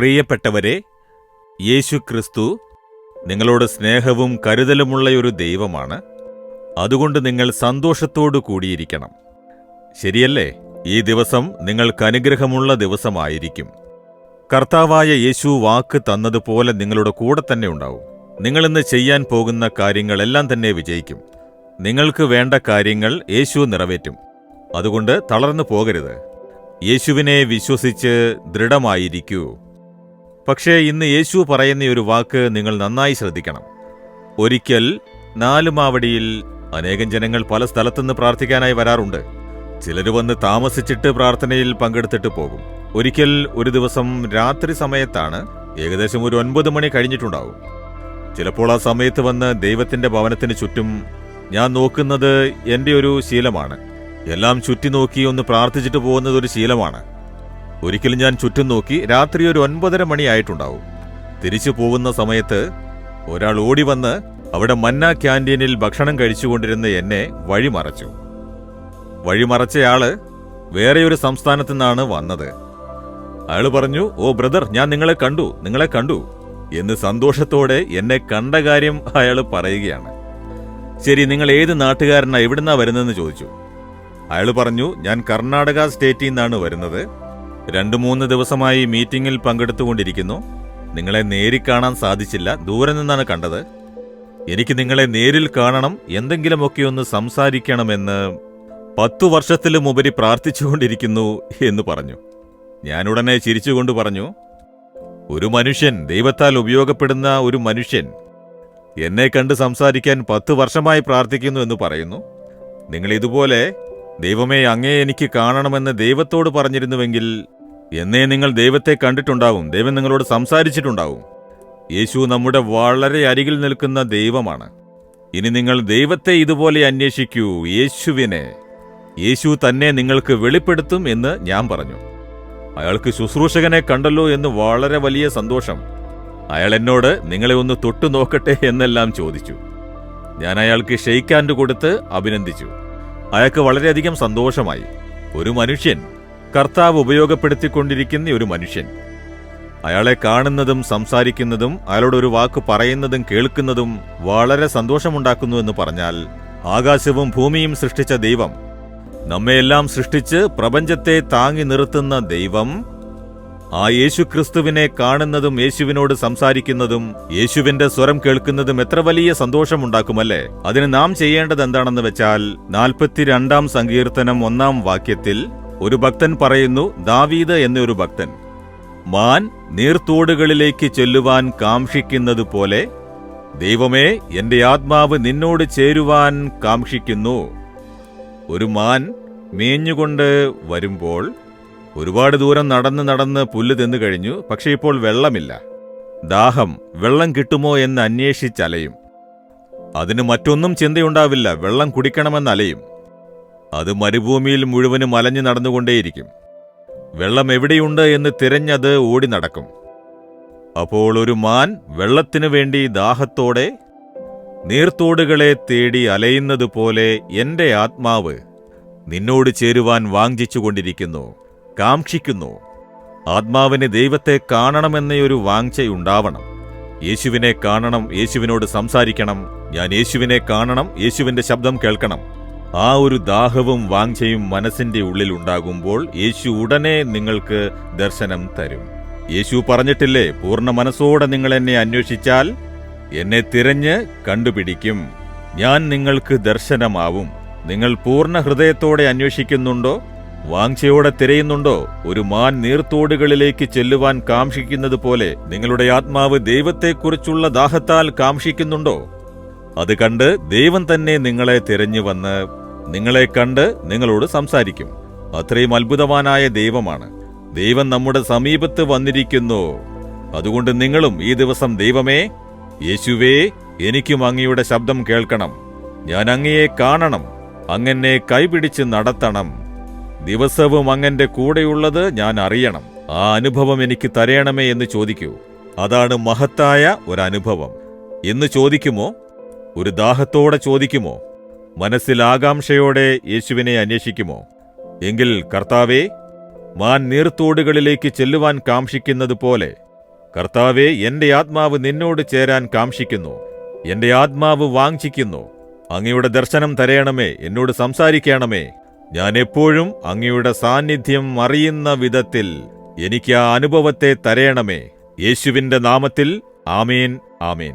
പ്രിയപ്പെട്ടവരെ യേശു ക്രിസ്തു നിങ്ങളോട് സ്നേഹവും കരുതലുമുള്ള ഒരു ദൈവമാണ്. അതുകൊണ്ട് നിങ്ങൾ സന്തോഷത്തോടു കൂടിയിരിക്കണം. ശരിയല്ലേ? ഈ ദിവസം നിങ്ങൾക്ക് അനുഗ്രഹമുള്ള ദിവസമായിരിക്കും. കർത്താവായ യേശു വാക്ക് തന്നതുപോലെ നിങ്ങളുടെ കൂടെ തന്നെ ഉണ്ടാവും. നിങ്ങളിന്ന് ചെയ്യാൻ പോകുന്ന കാര്യങ്ങളെല്ലാം തന്നെ വിജയിക്കും. നിങ്ങൾക്ക് വേണ്ട കാര്യങ്ങൾ യേശു നിറവേറ്റും. അതുകൊണ്ട് തളർന്നു പോകരുത്. യേശുവിനെ വിശ്വസിച്ച് ദൃഢമായിരിക്കൂ. പക്ഷേ ഇന്ന് യേശു പറയുന്ന ഒരു വാക്ക് നിങ്ങൾ നന്നായി ശ്രദ്ധിക്കണം. ഒരിക്കൽ നാലുമാവടിയിൽ അനേകം ജനങ്ങൾ പല സ്ഥലത്തുനിന്ന് പ്രാർത്ഥിക്കാനായി വരാറുണ്ട്. ചിലർ വന്ന് താമസിച്ചിട്ട് പ്രാർത്ഥനയിൽ പങ്കെടുത്തിട്ട് പോകും. ഒരിക്കൽ ഒരു ദിവസം രാത്രി സമയത്താണ് ഏകദേശം ഒരു ഒൻപത് മണി കഴിഞ്ഞിട്ടുണ്ടാവും. ചിലപ്പോൾ ആ സമയത്ത് വന്ന് ദൈവത്തിന്റെ ഭവനത്തിന് ചുറ്റും ഞാൻ നോക്കുന്നത് എന്റെ ഒരു ശീലമാണ്. എല്ലാം ചുറ്റി നോക്കി ഒന്ന് പ്രാർത്ഥിച്ചിട്ട് പോകുന്നത് ഒരു ശീലമാണ്. ഒരിക്കലും ഞാൻ ചുറ്റും നോക്കി രാത്രി ഒരു ഒൻപതര മണിയായിട്ടുണ്ടാവും തിരിച്ചു പോകുന്ന സമയത്ത് ഒരാൾ ഓടി വന്ന് അവിടെ മന്ന ക്യാന്റീനിൽ ഭക്ഷണം കഴിച്ചുകൊണ്ടിരുന്ന എന്നെ വഴിമറച്ചു. വഴിമറച്ചയാൾ വേറെ ഒരു സംസ്ഥാനത്തു നിന്നാണ് വന്നത്. അയാൾ പറഞ്ഞു ഓ ബ്രദർ ഞാൻ നിങ്ങളെ കണ്ടു നിങ്ങളെ കണ്ടു എന്ന് സന്തോഷത്തോടെ എന്നെ കണ്ട കാര്യം അയാൾ പറയുകയാണ്. ശരി നിങ്ങൾ ഏത് നാട്ടുകാരനാ എവിടുന്നാ വരുന്നതെന്ന് ചോദിച്ചു. അയാൾ പറഞ്ഞു ഞാൻ കർണാടക സ്റ്റേറ്റിൽ നിന്നാണ് വരുന്നത്. രണ്ടു മൂന്ന് ദിവസമായി മീറ്റിംഗിൽ പങ്കെടുത്തുകൊണ്ടിരിക്കുന്നു. നിങ്ങളെ നേരിൽ കാണാൻ സാധിച്ചില്ല. ദൂരെ നിന്നാണ് കണ്ടത്. എനിക്ക് നിങ്ങളെ നേരിൽ കാണണം എന്തെങ്കിലുമൊക്കെ ഒന്ന് സംസാരിക്കണമെന്ന് പത്തു വർഷത്തിലും ഉപരി പ്രാർത്ഥിച്ചുകൊണ്ടിരിക്കുന്നു എന്ന് പറഞ്ഞു. ഞാനുടനെ ചിരിച്ചുകൊണ്ട് പറഞ്ഞു ഒരു മനുഷ്യൻ ദൈവത്താൽ ഉപയോഗപ്പെടുന്ന ഒരു മനുഷ്യൻ എന്നെ കണ്ട് സംസാരിക്കാൻ പത്ത് വർഷമായി പ്രാർത്ഥിക്കുന്നു എന്ന് പറയുന്നു. നിങ്ങൾ ഇതുപോലെ ദൈവമേ അങ്ങേ എനിക്ക് കാണണമെന്ന് ദൈവത്തോട് പറഞ്ഞിരുന്നുവെങ്കിൽ എന്നേ നിങ്ങൾ ദൈവത്തെ കണ്ടിട്ടുണ്ടാവും. ദൈവം നിങ്ങളോട് സംസാരിച്ചിട്ടുണ്ടാവും. യേശു നമ്മുടെ വളരെ അരികിൽ നിൽക്കുന്ന ദൈവമാണ്. ഇനി നിങ്ങൾ ദൈവത്തെ ഇതുപോലെ അന്വേഷിക്കൂ. യേശുവിനെ. യേശു തന്നെ നിങ്ങൾക്ക് വെളിപ്പെടുത്തും എന്ന് ഞാൻ പറഞ്ഞു. അയാൾക്ക് ശുശ്രൂഷകനെ കണ്ടല്ലോ എന്ന് വളരെ വലിയ സന്തോഷം. അയാൾ എന്നോട് നിങ്ങളെ ഒന്ന് തൊട്ടു നോക്കട്ടെ എന്നെല്ലാം ചോദിച്ചു. ഞാൻ അയാൾക്ക് ഷെയ്ക്കാൻഡ് കൊടുത്ത് അഭിനന്ദിച്ചു. അയാൾക്ക് വളരെയധികം സന്തോഷമായി. ഒരു മനുഷ്യൻ കർത്താവ് ഉപയോഗപ്പെടുത്തിക്കൊണ്ടിരിക്കുന്ന ഒരു മനുഷ്യൻ. അയാളെ കാണുന്നതും സംസാരിക്കുന്നതും അയാളോട് ഒരു വാക്ക് പറയുന്നതും കേൾക്കുന്നതും വളരെ സന്തോഷമുണ്ടാക്കുന്നു എന്ന് പറഞ്ഞാൽ ആകാശവും ഭൂമിയും സൃഷ്ടിച്ച ദൈവം നമ്മയെല്ലാം സൃഷ്ടിച്ച് പ്രപഞ്ചത്തെ താങ്ങി നിർത്തുന്ന ദൈവം ആ യേശുക്രിസ്തുവിനെ കാണുന്നതും യേശുവിനോട് സംസാരിക്കുന്നതും യേശുവിന്റെ സ്വരം കേൾക്കുന്നതും എത്ര വലിയ സന്തോഷമുണ്ടാക്കുമല്ലേ? അതിന് നാം ചെയ്യേണ്ടത് എന്താണെന്ന് വെച്ചാൽ നാൽപ്പത്തിരണ്ടാം സങ്കീർത്തനം ഒന്നാം വാക്യത്തിൽ ഒരു ഭക്തൻ പറയുന്നു ദാവീദ് എന്നൊരു ഭക്തൻ മാൻ നീർത്തോടുകളിലേക്ക് ചെല്ലുവാൻ കാംക്ഷിക്കുന്നതുപോലെ ദൈവമേ എന്റെ ആത്മാവ് നിന്നോട് ചേരുവാൻ കാംക്ഷിക്കുന്നു. ഒരു മാൻ മേഞ്ഞുകൊണ്ട് വരുമ്പോൾ ഒരുപാട് ദൂരം നടന്ന് നടന്ന് പുല്ല് തിന്നു കഴിഞ്ഞു പക്ഷേ ഇപ്പോൾ വെള്ളമില്ല. ദാഹം വെള്ളം കിട്ടുമോ എന്ന് അന്വേഷിച്ചലയും. അതിന് മറ്റൊന്നും ചിന്തയുണ്ടാവില്ല വെള്ളം കുടിക്കണമെന്ന് അലയും അത് മരുഭൂമിയിൽ മുഴുവനും അലഞ്ഞു നടന്നുകൊണ്ടേയിരിക്കും. വെള്ളം എവിടെയുണ്ട് എന്ന് തിരഞ്ഞത് ഓടി നടക്കും അപ്പോൾ ഒരു മാൻ വെള്ളത്തിനു വേണ്ടി ദാഹത്തോടെ നീർത്തോടുകളെ തേടി അലയുന്നത് പോലെ എന്റെ ആത്മാവ് നിന്നോട് ചേരുവാൻ വാഞ്ചിച്ചുകൊണ്ടിരിക്കുന്നു കാക്ഷിക്കുന്നു. ആത്മാവിന് ദൈവത്തെ കാണണമെന്നൊരു വാഞ്ചയുണ്ടാവണം. യേശുവിനെ കാണണം യേശുവിനോട് സംസാരിക്കണം. ഞാൻ യേശുവിനെ കാണണം യേശുവിന്റെ ശബ്ദം കേൾക്കണം. ആ ഒരു ദാഹവും വാഞ്ചയും മനസ്സിന്റെ ഉള്ളിൽ ഉണ്ടാകുമ്പോൾ യേശു ഉടനെ നിങ്ങൾക്ക് ദർശനം തരും. യേശു പറഞ്ഞിട്ടില്ലേ പൂർണ മനസ്സോടെ നിങ്ങൾ എന്നെ അന്വേഷിച്ചാൽ എന്നെ തിരഞ്ഞ് കണ്ടുപിടിക്കും. ഞാൻ നിങ്ങൾക്ക് ദർശനമാവും. നിങ്ങൾ പൂർണ ഹൃദയത്തോടെ അന്വേഷിക്കുന്നുണ്ടോ? വാങ്ചയോടെ തിരയുന്നുണ്ടോ? ഒരു മാൻ നീർത്തോടുകളിലേക്ക് ചെല്ലുവാൻ കാംക്ഷിക്കുന്നത് പോലെ നിങ്ങളുടെ ആത്മാവ് ദൈവത്തെക്കുറിച്ചുള്ള ദാഹത്താൽ കാംക്ഷിക്കുന്നുണ്ടോ? അത് കണ്ട് ദൈവം തന്നെ നിങ്ങളെ തിരഞ്ഞു വന്ന് നിങ്ങളെ കണ്ട് നിങ്ങളോട് സംസാരിക്കും. അത്രയും അത്ഭുതവാനായ ദൈവമാണ്. ദൈവം നമ്മുടെ സമീപത്ത് വന്നിരിക്കുന്നു. അതുകൊണ്ട് നിങ്ങളും ഈ ദിവസം ദൈവമേ യേശുവേ എനിക്കും അങ്ങയുടെ ശബ്ദം കേൾക്കണം. ഞാൻ അങ്ങയെ കാണണം. അങ്ങനെ കൈപിടിച്ച് നടത്തണം. ദിവസവും അങ്ങന്റെ കൂടെയുള്ളത് ഞാൻ അറിയണം. ആ അനുഭവം എനിക്ക് തരയണമേ എന്ന് ചോദിക്കൂ. അതാണ് മഹത്തായ ഒരനുഭവം എന്ന് ചോദിക്കുമോ? ഒരു ദാഹത്തോടെ ചോദിക്കുമോ? മനസ്സിൽ ആകാംക്ഷയോടെ യേശുവിനെ അന്വേഷിക്കുമോ? എങ്കിൽ കർത്താവേ മാൻ നീർത്തോടുകളിലേക്ക് ചെല്ലുവാൻ കാംക്ഷിക്കുന്നത് പോലെ കർത്താവെ എന്റെ ആത്മാവ് നിന്നോട് ചേരാൻ കാംക്ഷിക്കുന്നു എന്റെ ആത്മാവ് വാഞ്ചിക്കുന്നു. അങ്ങയുടെ ദർശനം തരയണമേ എന്നോട് സംസാരിക്കണമേ. ഞാൻ എപ്പോഴും അങ്ങയുടെ സാന്നിധ്യം അറിയുന്ന വിധത്തിൽ എനിക്ക് ആ അനുഭവത്തെ തരയണമേ. യേശുവിന്റെ നാമത്തിൽ ആമേൻ ആമേൻ.